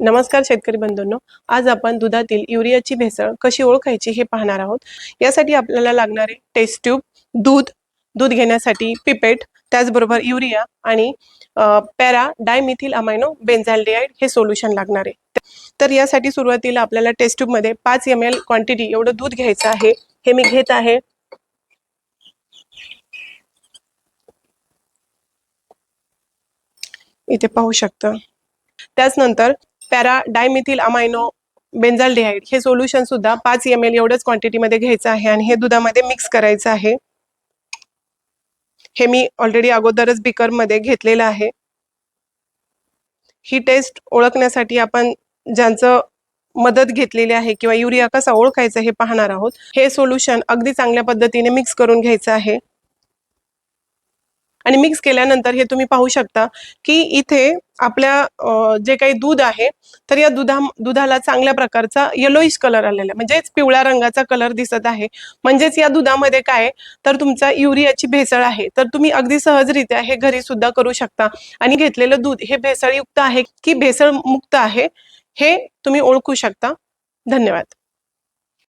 नमस्कार शेतकरी बंधूंनो. आज आपण दुधातील युरियाची भेसळ कशी ओळखायची हे पाहणार आहोत. यासाठी आपल्याला लागणारे टेस्ट ट्यूब दूध दूध घेण्यासाठी पिपेट त्याचबरोबर युरिया आणि पॅरा डायमिथिल अमायनो बेन्झाल्डिहाइड हे सोल्युशन लागणार आहे. तर यासाठी सुरुवातीला आपल्याला टेस्ट ट्यूबमध्ये पाच एम एल क्वांटिटी एवढं दूध घ्यायचं आहे. हे मी घेत आहे. इथे पाहू शकता. त्याचनंतर पॅरा डायमिथिल अमायनो बेन्झाल्डिहाइड हे सोल्युशन सुद्धा पाच एम एल एवढंच क्वांटिटीमध्ये घ्यायचं आहे आणि हे दुधामध्ये मिक्स करायचं आहे. हे मी ऑलरेडी अगोदरच बिकरमध्ये घेतलेलं आहे. ही टेस्ट ओळखण्यासाठी आपण ज्यांचं मदत घेतलेली आहे किंवा युरिया कसा ओळखायचा हे पाहणार आहोत. हे सोल्युशन अगदी चांगल्या पद्धतीने मिक्स करून घ्यायचं आहे. आणि मिक्स केल्यानंतर हे तुम्ही पाहू शकता की इथे आपल्या जे काही दूध आहे तर या दुधा दुधाला चांगल्या प्रकारचा येलोइश कलर आलेला आहे. म्हणजेच पिवळ्या रंगाचा कलर दिसत आहे. म्हणजेच या दुधामध्ये काय तर तुमचा युरियाची भेसळ आहे. तर तुम्ही अगदी सहजरित्या हे घरी सुद्धा करू शकता. आणि घेतलेलं दूध हे भेसळयुक्त आहे की भेसळ मुक्त आहे हे तुम्ही ओळखू शकता. धन्यवाद.